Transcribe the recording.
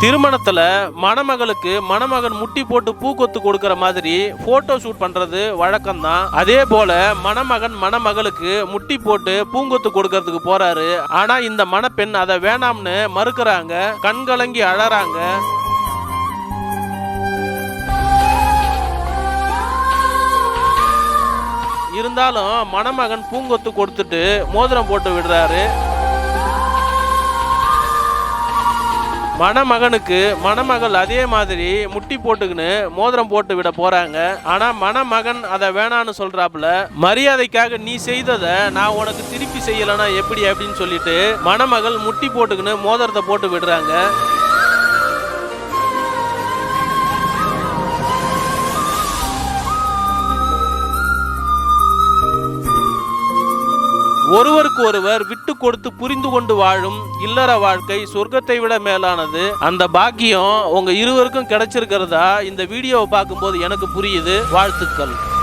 திருமணத்தில் மணமகளுக்கு மணமகன் முட்டி போட்டு பூக்கொத்து கொடுக்குற மாதிரி போட்டோ ஷூட் பண்றது வழக்கம்தான். அதே போல மணமகன் மணமகளுக்கு முட்டி போட்டு பூங்கொத்து கொடுக்கறதுக்கு போறாரு. ஆனா இந்த மணப்பெண் அதை வேணாம்னு மறுக்கிறாங்க கண்கலங்கி அழறாங்க. இருந்தாலும் மணமகன் பூங்கொத்து கொடுத்துட்டு மோதிரம் போட்டு விடுறாரு. மணமகனுக்கு மணமகள் அதே மாதிரி முட்டி போட்டுக்கின்னு மோதிரம் போட்டு விட போறாங்க. ஆனா மணமகன் அதை வேணான்னு சொல்றாப்புல மரியாதைக்காக நீ செய்ததை நான் உனக்கு திருப்பி செய்யலன்னா எப்படி? அப்படின்னு சொல்லிட்டு மணமகள் முட்டி போட்டுக்கின்னு மோதிரத்தை போட்டு விடுறாங்க. ஒருவருக்கு ஒருவர் விட்டு கொடுத்து புரிந்து கொண்டு வாழும் இல்லற வாழ்க்கை சொர்க்கத்தை விட மேலானது. அந்த பாக்கியம் உங்க இருவருக்கும் கிடைச்சிருக்கிறதா? இந்த வீடியோவை பார்க்கும்போது எனக்கு புரியுது. வாழ்த்துக்கள்.